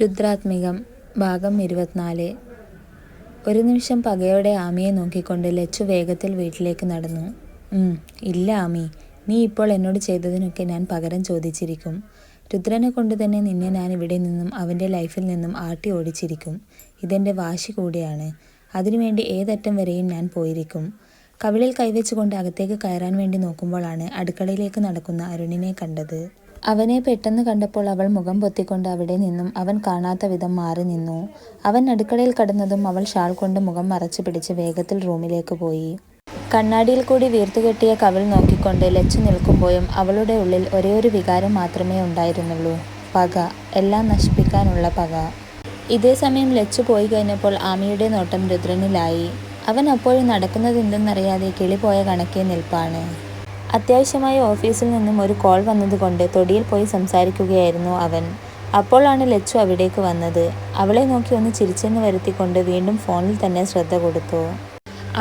രുദ്രാത്മികം ഭാഗം ഇരുപത്തിനാല്. ഒരു നിമിഷം പകയോടെ ആമിയെ നോക്കിക്കൊണ്ട് ലച്ചു വേഗത്തിൽ വീട്ടിലേക്ക് നടന്നു. ഇല്ല ആമി നീ ഇപ്പോൾ എന്നോട് ചെയ്തതിനൊക്കെ ഞാൻ പകരം ചോദിച്ചിരിക്കും. രുദ്രനെ കൊണ്ട് തന്നെ നിന്നെ ഞാൻ ഇവിടെ നിന്നും അവന്റെ ലൈഫിൽ നിന്നും ആട്ടി ഓടിച്ചിരിക്കും. ഇതെന്റെ വാശി കൂടിയാണ്. അതിനുവേണ്ടി ഏതറ്റം വരെയും ഞാൻ പോയിരിക്കും. കവിളിൽ കൈവച്ചുകൊണ്ട് അകത്തേക്ക് കയറാൻ വേണ്ടി നോക്കുമ്പോഴാണ് അടുക്കളയിലേക്ക് നടക്കുന്ന അരുണിനെ കണ്ടത്. അവനെ പെട്ടെന്ന് കണ്ടപ്പോൾ അവൾ മുഖം പൊത്തിക്കൊണ്ട് അവിടെ നിന്നും അവൻ കാണാത്ത വിധം മാറി നിന്നു. അവൻ അടുക്കളയിൽ കടന്നതും അവൾ ഷാൾ കൊണ്ട് മുഖം മറച്ചു പിടിച്ച് വേഗത്തിൽ റൂമിലേക്ക് പോയി. കണ്ണാടിയിൽ കൂടി വീർത്തുകെട്ടിയ കവിൾ നോക്കിക്കൊണ്ട് ലച്ചു നിൽക്കുമ്പോഴും അവളുടെ ഉള്ളിൽ ഒരേ ഒരു വികാരം മാത്രമേ ഉണ്ടായിരുന്നുള്ളൂ. പക എല്ലാം നശിപ്പിക്കാനുള്ള പക. ഇതേ സമയം ലച്ചു പോയി കഴിഞ്ഞപ്പോൾ ആമിയുടെ നോട്ടം രുദ്രനിലായി. അവൻ അപ്പോഴും നടക്കുന്നതെന്തെന്നറിയാതെ കിളി പോയ കണക്കേ നിൽപ്പാണ്. അത്യാവശ്യമായി ഓഫീസിൽ നിന്നും ഒരു കോൾ വന്നതുകൊണ്ട് തൊടിയിൽ പോയി സംസാരിക്കുകയായിരുന്നു അവൻ. അപ്പോഴാണ് ലച്ചു അവിടേക്ക് വന്നത്. അവളെ നോക്കി ഒന്ന് ചിരിച്ചെന്ന് വരുത്തിക്കൊണ്ട് വീണ്ടും ഫോണിൽ തന്നെ ശ്രദ്ധ കൊടുത്തു.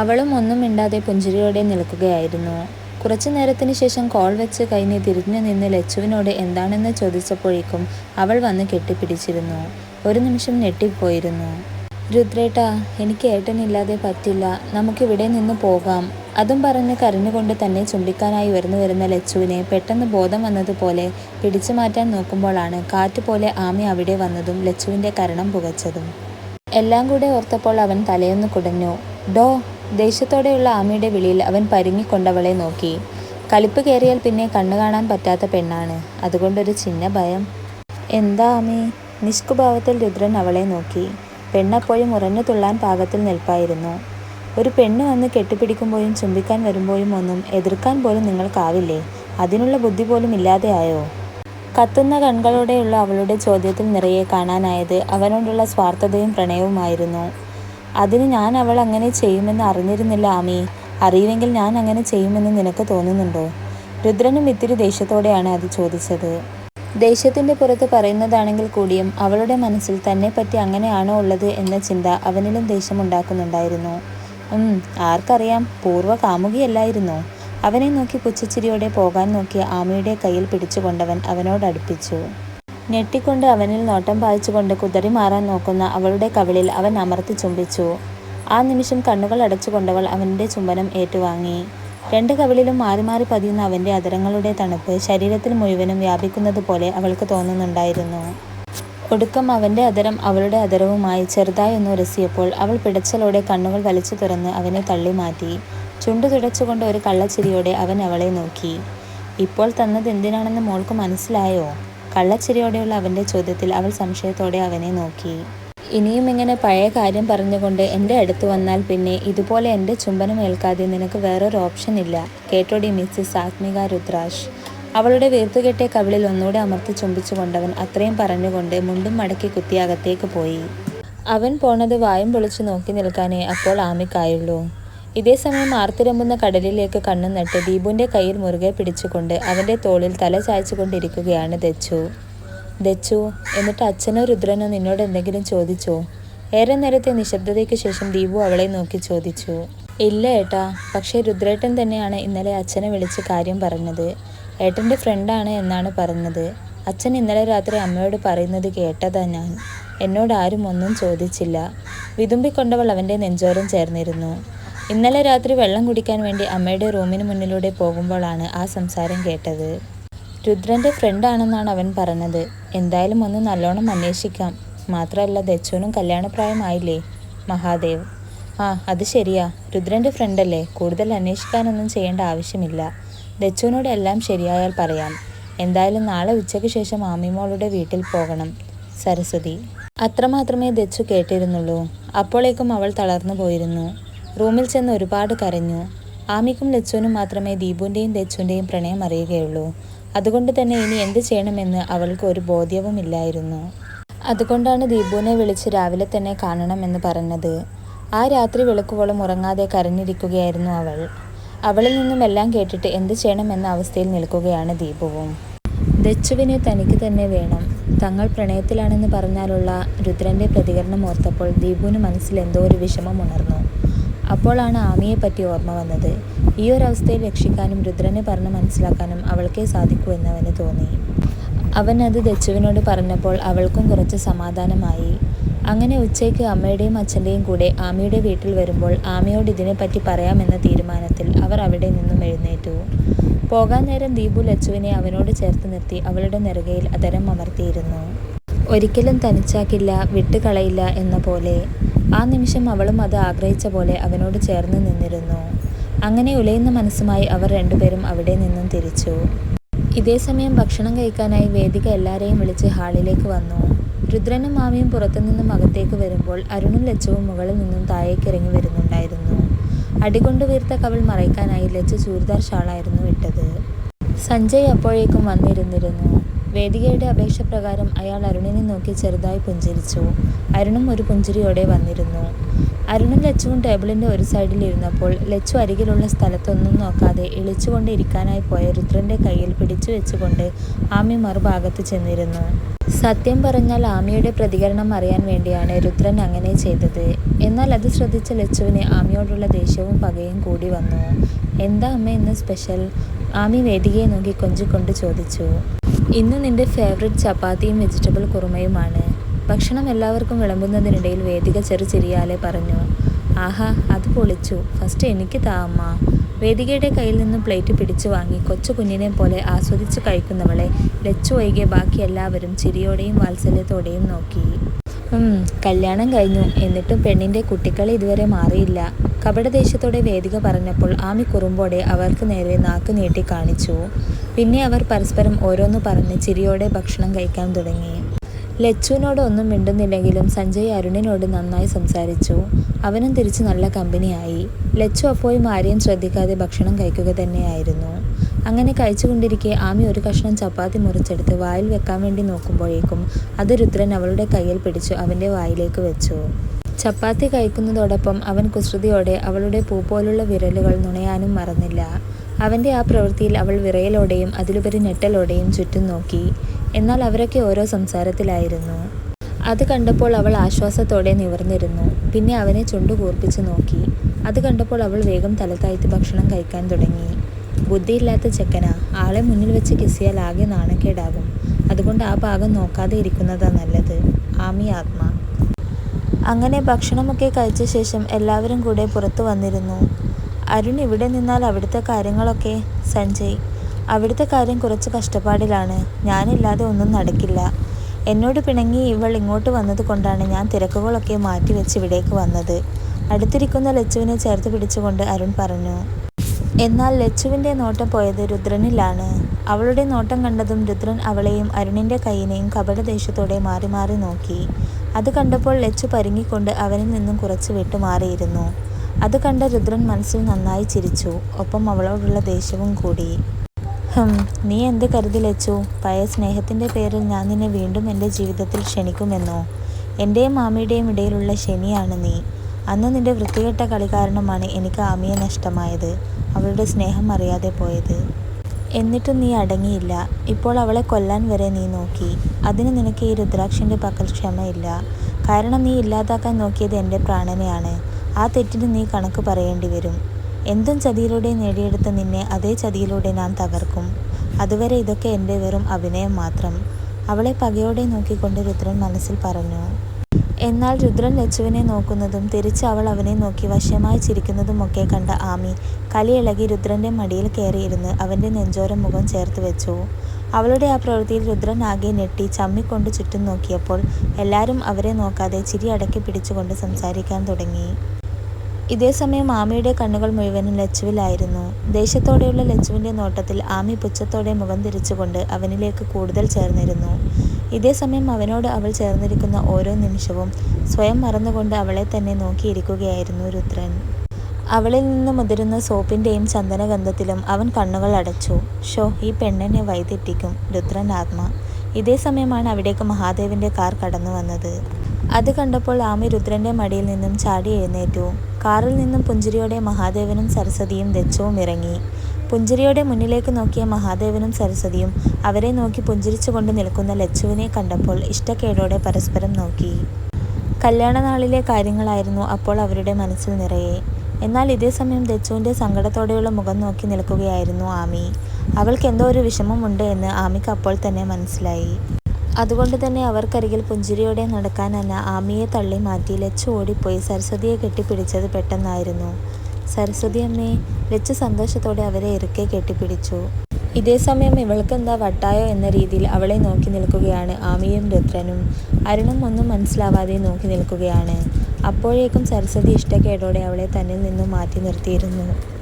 അവളും ഒന്നും മിണ്ടാതെ പുഞ്ചിരിയോടെ നിൽക്കുകയായിരുന്നു. കുറച്ചു നേരത്തിന് ശേഷം കോൾ വെച്ച് കഴിഞ്ഞ് തിരിഞ്ഞു നിന്ന് ലച്ചുവിനോട് എന്താണെന്ന് ചോദിച്ചപ്പോഴേക്കും അവൾ വന്ന് കെട്ടിപ്പിടിച്ചിരുന്നു. ഒരു നിമിഷം ഞെട്ടിപ്പോയിരുന്നു. രുദ്രേട്ടാ എനിക്ക് ഏട്ടനില്ലാതെ പറ്റില്ല. നമുക്കിവിടെ നിന്ന് പോകാം. അതും പറഞ്ഞ് കരഞ്ഞുകൊണ്ട് തന്നെ ചുണ്ടിക്കാനായി ഉയർന്നു വരുന്ന ലച്ചുവിനെ പെട്ടെന്ന് ബോധം വന്നതുപോലെ പിടിച്ചു മാറ്റാൻ നോക്കുമ്പോഴാണ് കാറ്റ് പോലെ ആമി അവിടെ വന്നതും ലച്ചുവിന്റെ കരണം പുകച്ചതും. എല്ലാം കൂടെ ഓർത്തപ്പോൾ അവൻ തലയൊന്ന് കുടഞ്ഞു. ഡോ ദേഷ്യത്തോടെയുള്ള ആമിയുടെ വിളിയിൽ അവൻ പരുങ്ങിക്കൊണ്ടവളെ നോക്കി. കളിപ്പ് കയറിയാൽ പിന്നെ കണ്ണു കാണാൻ പറ്റാത്ത പെണ്ണാണ്. അതുകൊണ്ടൊരു ചിന്ന ഭയം എന്താ ആമി? നിഷ്കുഭാവത്തിൽ രുദ്രൻ അവളെ നോക്കി. പെണ്ണപ്പോഴും ഉറഞ്ഞു തുള്ളാൻ പാകത്തിൽ നിൽപ്പായിരുന്നു. ഒരു പെണ്ണ് വന്ന് കെട്ടിപ്പിടിക്കുമ്പോഴും ചുംബിക്കാൻ വരുമ്പോഴും ഒന്നും എതിർക്കാൻ പോലും നിങ്ങൾക്കാവില്ലേ? അതിനുള്ള ബുദ്ധി പോലും ഇല്ലാതെയായോ? കത്തുന്ന കൺകളോടെയുള്ള അവളുടെ ചോദ്യത്തിൽ നിറയെ കാണാനായത് അവനോടുള്ള സ്വാർത്ഥതയും പ്രണയവുമായിരുന്നു. അതിന് ഞാൻ അവൾ അങ്ങനെ ചെയ്യുമെന്ന് അറിഞ്ഞിരുന്നില്ല ആമി. അറിയുമെങ്കിൽ ഞാൻ അങ്ങനെ ചെയ്യുമെന്ന് നിനക്ക് തോന്നുന്നുണ്ടോ? രുദ്രനും ഇത്തിരി ദേഷ്യത്തോടെയാണ് അത് ചോദിച്ചത്. ദേഷ്യത്തിന്റെ പുറത്ത് പറയുന്നതാണെങ്കിൽ കൂടിയും അവളുടെ മനസ്സിൽ തന്നെ പറ്റി അങ്ങനെയാണോ ഉള്ളത് എന്ന ചിന്ത അവനിലും ദേഷ്യമുണ്ടാക്കുന്നുണ്ടായിരുന്നു. ആർക്കറിയാം പൂർവ കാമുകിയല്ലായിരുന്നു? അവനെ നോക്കി പുച്ഛച്ചിരിയോടെ പോകാൻ നോക്കി ആമയുടെ കയ്യിൽ പിടിച്ചുകൊണ്ടവൻ അവനോട് അടുപ്പിച്ചു. ഞെട്ടിക്കൊണ്ട് അവനിൽ നോട്ടം പായിച്ചുകൊണ്ട് കുതറി മാറാൻ നോക്കുന്ന അവളുടെ കവിളിൽ അവൻ അമർത്തി ചുംബിച്ചു. ആ നിമിഷം കണ്ണുകൾ അടച്ചുകൊണ്ടവൾ അവന്റെ ചുംബനം ഏറ്റുവാങ്ങി. രണ്ട് കവിളിലും മാറി മാറി പതിയുന്ന അവന്റെ അതരങ്ങളുടെ തണുപ്പ് ശരീരത്തിൽ മുഴുവനും വ്യാപിക്കുന്നത് പോലെ അവൾക്ക് തോന്നുന്നുണ്ടായിരുന്നു. ഒടുക്കം അവന്റെ അതരം അവളുടെ അതരവുമായി ചെറുതായി ഒന്ന് ഉരസിയപ്പോൾ അവൾ പിടച്ചലോടെ കണ്ണുകൾ വലിച്ചു തുറന്ന് അവനെ തള്ളി മാറ്റി. ചുണ്ടു തുടച്ചുകൊണ്ട് ഒരു കള്ളച്ചിരിയോടെ അവൻ അവളെ നോക്കി. ഇപ്പോൾ തന്നത് എന്തിനാണെന്ന് മോൾക്ക് മനസ്സിലായോ? കള്ളച്ചിരിയോടെയുള്ള അവന്റെ ചോദ്യത്തിൽ അവൾ സംശയത്തോടെ അവനെ നോക്കി. ഇനിയും ഇങ്ങനെ പഴയ കാര്യം പറഞ്ഞുകൊണ്ട് എന്റെ അടുത്ത് വന്നാൽ പിന്നെ ഇതുപോലെ എന്റെ ചുംബനം ഏൽക്കാതെ നിനക്ക് വേറൊരു ഓപ്ഷൻ ഇല്ല. കേട്ടോടി മിസ്സിസ് ആത്മിക രുദ്രാഷ്. അവളുടെ വീർത്തുകെട്ടിയ കവിളിൽ ഒന്നുകൂടെ അമർത്തി ചുംബിച്ചുകൊണ്ടവൻ അത്രയും പറഞ്ഞുകൊണ്ട് മുണ്ടും മടക്കി കുത്തി അകത്തേക്ക് പോയി. അവൻ പോണത് വായും പൊളിച്ചു നോക്കി നിൽക്കാനേ അപ്പോൾ ആമിക്കായുള്ളൂ. ഇതേസമയം ആർത്തിരമ്പുന്ന കടലിലേക്ക് കണ്ണു നട്ട് ദീപുവിന്റെ കയ്യിൽ മുറുകെ പിടിച്ചുകൊണ്ട് അവന്റെ തോളിൽ തല ചായച്ചുകൊണ്ടിരിക്കുകയാണ് ദച്ചു. ദച്ചു എന്നിട്ട് അച്ഛനോ രുദ്രനോ നിന്നോട് എന്തെങ്കിലും ചോദിച്ചോ? ഏറെ നേരത്തെ നിശബ്ദതയ്ക്ക് ശേഷം ദീപു അവളെ നോക്കി ചോദിച്ചു. ഇല്ല ഏട്ടാ പക്ഷേ രുദ്രേട്ടൻ തന്നെയാണ് ഇന്നലെ അച്ഛനെ വിളിച്ച് കാര്യം പറഞ്ഞത്. ഏട്ടന്റെ ഫ്രണ്ടാണ് എന്നാണ് പറഞ്ഞത്. അച്ഛൻ ഇന്നലെ രാത്രി അമ്മയോട് പറയുന്നത് കേട്ടതാ ഞാൻ. എന്നോട് ആരും ഒന്നും ചോദിച്ചില്ല. വിതുമ്പിക്കൊണ്ടവൾ അവന്റെ നെഞ്ചോരം ചേർന്നിരുന്നു. ഇന്നലെ രാത്രി വെള്ളം കുടിക്കാൻ വേണ്ടി അമ്മയുടെ റൂമിന് മുന്നിലൂടെ പോകുമ്പോഴാണ് ആ സംസാരം കേട്ടത്. രുദ്രന്റെ ഫ്രണ്ടാണെന്നാണ് അവൻ പറഞ്ഞത്. എന്തായാലും ഒന്ന് നല്ലോണം അന്വേഷിക്കാം. മാത്രമല്ല ദച്ചുവിനും കല്യാണപ്രായമായില്ലേ? മഹാദേവ്. ആ അത് ശരിയാ. രുദ്രന്റെ ഫ്രണ്ടല്ലേ കൂടുതൽ അന്വേഷിക്കാനൊന്നും ചെയ്യേണ്ട ആവശ്യമില്ല. ദച്ചുവിനോട് എല്ലാം ശരിയായാൽ പറയാം. എന്തായാലും നാളെ ഉച്ചയ്ക്ക് ശേഷം ആമിമോളുടെ വീട്ടിൽ പോകണം. സരസ്വതി. അത്രമാത്രമേ ദച്ചു കേട്ടിരുന്നുള്ളൂ. അപ്പോഴേക്കും അവൾ തളർന്നു പോയിരുന്നു. റൂമിൽ ചെന്ന് ഒരുപാട് കരഞ്ഞു. ആമിക്കും ലച്ചുവിനും മാത്രമേ ദീപുവിന്റെയും ദച്ചുവിന്റെയും പ്രണയം അറിയുകയുള്ളൂ. അതുകൊണ്ട് തന്നെ ഇനി എന്ത് ചെയ്യണമെന്ന് അവൾക്ക് ഒരു ബോധ്യവുമില്ലായിരുന്നു അതുകൊണ്ടാണ് ദീപുവിനെ വിളിച്ച് രാവിലെ തന്നെ കാണണമെന്ന് പറഞ്ഞത്. ആ രാത്രി വെളുക്കുവോളം ഉറങ്ങാതെ കരഞ്ഞിരിക്കുകയായിരുന്നു അവൾ. അവളിൽ നിന്നും എല്ലാം കേട്ടിട്ട് എന്ത് ചെയ്യണമെന്ന അവസ്ഥയിൽ നിൽക്കുകയാണ് ദീപുവും. ദച്ചുവിനെ തനിക്ക് തന്നെ വേണം. തങ്ങൾ പ്രണയത്തിലാണെന്ന് പറഞ്ഞാലുള്ള രുദ്രന്റെ പ്രതികരണം ഓർത്തപ്പോൾ ദീപുവിന് മനസ്സിൽ എന്തോ ഒരു വിഷമം ഉണർന്നു. അപ്പോഴാണ് ആമിയെ പറ്റി ഓർമ്മ വന്നത്. ഈ ഒരു അവസ്ഥയിൽ രക്ഷിക്കാനും രുദ്രനെ പറഞ്ഞ് മനസ്സിലാക്കാനും അവൾക്കേ സാധിക്കൂ എന്നവന് തോന്നി. അവൻ അത് ദച്ചുവിനോട് പറഞ്ഞപ്പോൾ അവൾക്കും കുറച്ച് സമാധാനമായി. അങ്ങനെ ഉച്ചയ്ക്ക് അമ്മയുടെയും അച്ഛന്റെയും കൂടെ ആമിയുടെ വീട്ടിൽ വരുമ്പോൾ ആമിയോട് ഇതിനെപ്പറ്റി പറയാമെന്ന തീരുമാനത്തിൽ അവർ അവിടെ നിന്നും എഴുന്നേറ്റു. പോകാൻ നേരം ദീപു ലച്ചുവിനെ അവനോട് ചേർത്ത് നിർത്തി അവളുടെ നിറകയിൽ അതരം അമർത്തിയിരുന്നു. ഒരിക്കലും തനിച്ചാക്കില്ല വിട്ടുകളയില്ല എന്ന പോലെ ആ നിമിഷം അവളും അത് ആഗ്രഹിച്ച പോലെ അവനോട് ചേർന്ന് നിന്നിരുന്നു. അങ്ങനെ ഉലയുന്ന മനസ്സുമായി അവർ രണ്ടുപേരും അവിടെ നിന്നും തിരിച്ചു. ഇതേസമയം ഭക്ഷണം കഴിക്കാനായി വേദിക എല്ലാവരെയും വിളിച്ച് ഹാളിലേക്ക് വന്നു. രുദ്രനും മാമിയും പുറത്തുനിന്നും അകത്തേക്ക് വരുമ്പോൾ അരുണും ലച്ചുവും മുകളിൽ നിന്നും താഴേക്ക് ഇറങ്ങി വരുന്നുണ്ടായിരുന്നു. അടികൊണ്ട് വീർത്ത കവൾ മറയ്ക്കാനായി ലച്ചു ചൂരിദാർ ഷാളായിരുന്നു ഇട്ടത്. സഞ്ജയ് അപ്പോഴേക്കും വന്നിരുന്നിരുന്നു. വേദികയുടെ അപേക്ഷ പ്രകാരം അയാൾ അരുണിനെ നോക്കി ചെറുതായി പുഞ്ചിരിച്ചു. അരുണും ഒരു പുഞ്ചിരിയോടെ വന്നിരുന്നു. അരുണും ലച്ചുവും ടേബിളിന്റെ ഒരു സൈഡിൽ ഇരുന്നപ്പോൾ ലച്ചു അരികിലുള്ള സ്ഥലത്തൊന്നും നോക്കാതെ ഇളിച്ചുകൊണ്ട് ഇരിക്കാനായി പോയ രുദ്രന്റെ കയ്യിൽ പിടിച്ചു വെച്ചുകൊണ്ട് ആമി മറുഭാഗത്ത് ചെന്നിരുന്നു. സത്യം പറഞ്ഞാൽ ആമിയുടെ പ്രതികരണം അറിയാൻ വേണ്ടിയാണ് രുദ്രൻ അങ്ങനെ ചെയ്തത്. എന്നാൽ അത് ശ്രദ്ധിച്ച ലച്ചുവിന് ആമിയോടുള്ള ദേഷ്യവും പകയും കൂടി വന്നു. എന്താ അമ്മ ഇന്ന് സ്പെഷ്യൽ? ആമി വേദികയെ നോക്കി കൊഞ്ചിക്കൊണ്ട് ചോദിച്ചു ഇന്ന് നിന്റെ ഫേവറേറ്റ് ചപ്പാത്തിയും വെജിറ്റബിൾ കുറുമയുമാണ്. ഭക്ഷണം എല്ലാവർക്കും വിളമ്പുന്നതിനിടയിൽ വേദിക ചെറു ചിരിയാലെ പറഞ്ഞു ആഹാ അത് പൊളിച്ചു. ഫസ്റ്റ് എനിക്ക് താ അമ്മ. വേദികയുടെ കയ്യിൽ നിന്ന് പ്ലേറ്റ് പിടിച്ചു വാങ്ങി കൊച്ചു കുഞ്ഞിനെ പോലെ ആസ്വദിച്ച് കഴിക്കുന്നവളെ ലച്ചു ഒഴികെ ബാക്കി എല്ലാവരും ചിരിയോടെയും വാത്സല്യത്തോടെയും നോക്കി. കല്യാണം കഴിഞ്ഞു. എന്നിട്ടും പെണ്ണിന്റെ കുട്ടിക്കളി ഇതുവരെ മാറിയില്ല. കപടദേശത്തോടെ വേദിക പറഞ്ഞപ്പോൾ ആമി കുറുമ്പോടെ അവർക്ക് നേരെ നാക്ക് നീട്ടി കാണിച്ചു. പിന്നെ അവർ പരസ്പരം ഓരോന്ന് പറഞ്ഞ് ചിരിയോടെ ഭക്ഷണം കഴിക്കാൻ തുടങ്ങി. ലച്ചുവിനോട് ഒന്നും മിണ്ടുന്നില്ലെങ്കിലും സഞ്ജയ് അരുണിനോട് നന്നായി സംസാരിച്ചു. അവനും തിരിച്ച് നല്ല കമ്പനിയായി. ലച്ചു അപ്പോഴും ആരെയും ശ്രദ്ധിക്കാതെ ഭക്ഷണം കഴിക്കുക തന്നെയായിരുന്നു. അങ്ങനെ കഴിച്ചുകൊണ്ടിരിക്കെ ആമി ഒരു കഷ്ണം ചപ്പാത്തി മുറിച്ചെടുത്ത് വായിൽ വെക്കാൻ വേണ്ടി നോക്കുമ്പോഴേക്കും അത് രുദ്രൻ അവളുടെ കയ്യിൽ പിടിച്ചു അവന്റെ വായിലേക്ക് വെച്ചു. ചപ്പാത്തി കഴിക്കുന്നതോടൊപ്പം അവൻ കുസൃതിയോടെ അവളുടെ പൂ പോലുള്ള വിരലുകൾ നുണയാനും മറന്നില്ല. അവന്റെ ആ പ്രവൃത്തിയിൽ അവൾ വിറയലോടെയും അതിലുപരി ഞെട്ടലോടെയും ചുറ്റും നോക്കി. എന്നാൽ അവരൊക്കെ ഓരോ സംസാരത്തിലായിരുന്നു. അത് കണ്ടപ്പോൾ അവൾ ആശ്വാസത്തോടെ നിവർന്നിരുന്നു. പിന്നെ അവനെ ചുണ്ടു കൂർപ്പിച്ച് നോക്കി. അത് കണ്ടപ്പോൾ അവൾ വേഗം തലതാഴ്ത്തി ഭക്ഷണം കഴിക്കാൻ തുടങ്ങി. ബുദ്ധിയില്ലാത്ത ചെക്കനാ ആളെ മുന്നിൽ വെച്ച് കിസിയാൽ ആകെ നാണക്കേടാകും. അതുകൊണ്ട് ആ ഭാഗം നോക്കാതെ ഇരിക്കുന്നതാ നല്ലത്. ആമി ആത്മ. അങ്ങനെ ഭക്ഷണമൊക്കെ കഴിച്ച ശേഷം എല്ലാവരും കൂടെ പുറത്തു വന്നിരുന്നു. അരുൺ ഇവിടെ നിന്നാൽ അവിടുത്തെ കാര്യങ്ങളൊക്കെ സഞ്ജയ്. അവിടുത്തെ കാര്യം കുറച്ച് കഷ്ടപ്പാടിലാണ്. ഞാനില്ലാതെ ഒന്നും നടക്കില്ല. എന്നോട് പിണങ്ങി ഇവൾ ഇങ്ങോട്ട് വന്നത് കൊണ്ടാണ് ഞാൻ തിരക്കുകളൊക്കെ മാറ്റിവെച്ച് ഇവിടേക്ക് വന്നത്. അടുത്തിരിക്കുന്ന ലച്ചുവിനെ ചേർത്ത് പിടിച്ചുകൊണ്ട് അരുൺ പറഞ്ഞു എന്നാൽ ലച്ചുവിന്റെ നോട്ടം പോയത് രുദ്രനിലാണ്. അവളുടെ നോട്ടം കണ്ടതും രുദ്രൻ അവളെയും അരുണിന്റെ കൈയിനെയും കപടദേശത്തോടെ മാറി മാറി നോക്കി. അത് കണ്ടപ്പോൾ ലച്ചു പരുങ്ങിക്കൊണ്ട് അവനിൽ നിന്നും കുറച്ച് വിട്ടുമാറിയിരുന്നു അത് കണ്ട രുദ്രൻ മനസ്സിൽ നന്നായി ചിരിച്ചു. ഒപ്പം അവളോടുള്ള ദേഷ്യവും കൂടി. ഹും നീ എന്ത് കരുതി ലച്ചു? പഴയ സ്നേഹത്തിന്റെ പേരിൽ ഞാൻ നിന്നെ വീണ്ടും എന്റെ ജീവിതത്തിൽ ക്ഷണിക്കുമെന്നോ? എന്റെയും മാമിയുടെയും ഇടയിലുള്ള ശനിയാണ് നീ. അന്ന് നിന്റെ വൃത്തികെട്ട കളി കാരണമാണ് എനിക്ക് ആമിയെ നഷ്ടമായത്. അവളുടെ സ്നേഹം അറിയാതെ പോയത്. എന്നിട്ടും നീ അടങ്ങിയില്ല. ഇപ്പോൾ അവളെ കൊല്ലാൻ വരെ നീ നോക്കി. അതിന് നിനക്ക് ഈ രുദ്രാക്ഷന്റെ പക്കൽ ക്ഷമയില്ല. കാരണം നീ ഇല്ലാതാക്കാൻ നോക്കിയത് എന്റെ പ്രാണനെയാണ്. ആ തെറ്റിന് നീ കണക്ക് പറയേണ്ടി വരും എന്തും ചതിയിലൂടെ നേടിയെടുത്ത നിന്നെ അതേ ചതിയിലൂടെ ഞാൻ തകർക്കും. അതുവരെ ഇതൊക്കെ എന്റെ വെറും അഭിനയം മാത്രം. അവളെ പകയോടെ നോക്കിക്കൊണ്ട് രുദ്രൻ മനസ്സിൽ പറഞ്ഞു. എന്നാൽ രുദ്രൻ ലച്ചുവിനെ നോക്കുന്നതും തിരിച്ച് അവൾ അവനെ നോക്കി വശമായി ചിരിക്കുന്നതുമൊക്കെ കണ്ട ആമി കലിയിളകി രുദ്രന്റെ മടിയിൽ കയറിയിരുന്ന് അവന്റെ നെഞ്ചോരം മുഖം ചേർത്ത് വെച്ചു. അവളുടെ ആ പ്രവൃത്തിയിൽ രുദ്രൻ ആകെ ഞെട്ടി ചമ്മിക്കൊണ്ട് ചുറ്റും നോക്കിയപ്പോൾ എല്ലാവരും അവരെ നോക്കാതെ ചിരി അടക്കി പിടിച്ചുകൊണ്ട് സംസാരിക്കാൻ തുടങ്ങി. ഇതേസമയം ആമിയുടെ കണ്ണുകൾ മുഴുവനും ലച്ചുവിലായിരുന്നു. ദേഷ്യത്തോടെയുള്ള ലച്ചുവിന്റെ നോട്ടത്തിൽ ആമി പുച്ഛത്തോടെ മുഖം തിരിച്ചുകൊണ്ട് അവനിലേക്ക് കൂടുതൽ ചേർന്നിരുന്നു. ഇതേസമയം അവനോട് അവൾ ചേർന്നിരിക്കുന്ന ഓരോ നിമിഷവും സ്വയം മറന്നുകൊണ്ട് അവളെ തന്നെ നോക്കിയിരിക്കുകയായിരുന്നു രുദ്രൻ. അവളിൽ നിന്ന് മുതിരുന്ന സോപ്പിന്റെയും ചന്ദനഗന്ധത്തിലും അവൻ കണ്ണുകൾ അടച്ചു. ഷോ ഈ പെണ്ണിനെ വൈതെറ്റിക്കും രുദ്രൻ ആത്മ. ഇതേ സമയമാണ് അവിടേക്ക് മഹാദേവന്റെ കാർ കടന്നു വന്നത്. അത് കണ്ടപ്പോൾ ആമി രുദ്രന്റെ മടിയിൽ നിന്നും ചാടി എഴുന്നേറ്റു. കാറിൽ നിന്നും പുഞ്ചിരിയോടെ മഹാദേവനും സരസ്വതിയും ദച്ചവും ഇറങ്ങി. പുഞ്ചിരിയോടെ മുന്നിലേക്ക് നോക്കിയ മഹാദേവനും സരസ്വതിയും അവരെ നോക്കി പുഞ്ചിരിച്ചുകൊണ്ട് നിൽക്കുന്ന ലച്ചുവിനെ കണ്ടപ്പോൾ ഇഷ്ടക്കേടോടെ പരസ്പരം നോക്കി. കല്യാണനാളിലെ കാര്യങ്ങളായിരുന്നു അപ്പോൾ അവരുടെ മനസ്സിൽ നിറയെ. എന്നാൽ ഇതേ സമയം ദച്ചുവിന്റെ സങ്കടത്തോടെയുള്ള മുഖം നോക്കി നിൽക്കുകയായിരുന്നു ആമി. അവൾക്ക് എന്തോ ഒരു വിഷമമുണ്ട് എന്ന് ആമിക്ക് അപ്പോൾ തന്നെ മനസ്സിലായി. അതുകൊണ്ട് തന്നെ അവർക്കരികിൽ പുഞ്ചിരിയോടെ നടക്കാനല്ല ആമിയെ തള്ളി മാറ്റി ലച്ചു ഓടിപ്പോയി സരസ്വതിയെ കെട്ടിപ്പിടിച്ചത് പെട്ടെന്നായിരുന്നു. സരസ്വതി അമ്മേ ലച്ചു സന്തോഷത്തോടെ അവരെ ഇറുക്കെ കെട്ടിപ്പിടിച്ചു. ഇതേ സമയം ഇവൾക്കെന്താ വട്ടായോ എന്ന രീതിയിൽ അവളെ നോക്കി നിൽക്കുകയാണ് ആമിയും രുദ്രനും. അരുണും ഒന്നും മനസ്സിലാവാതെ നോക്കി നിൽക്കുകയാണ്. അപ്പോഴേക്കും സരസ്വതി ഇഷ്ടക്കേടോടെ അവളെ തന്നിൽ നിന്നും മാറ്റി നിർത്തിയിരുന്നു.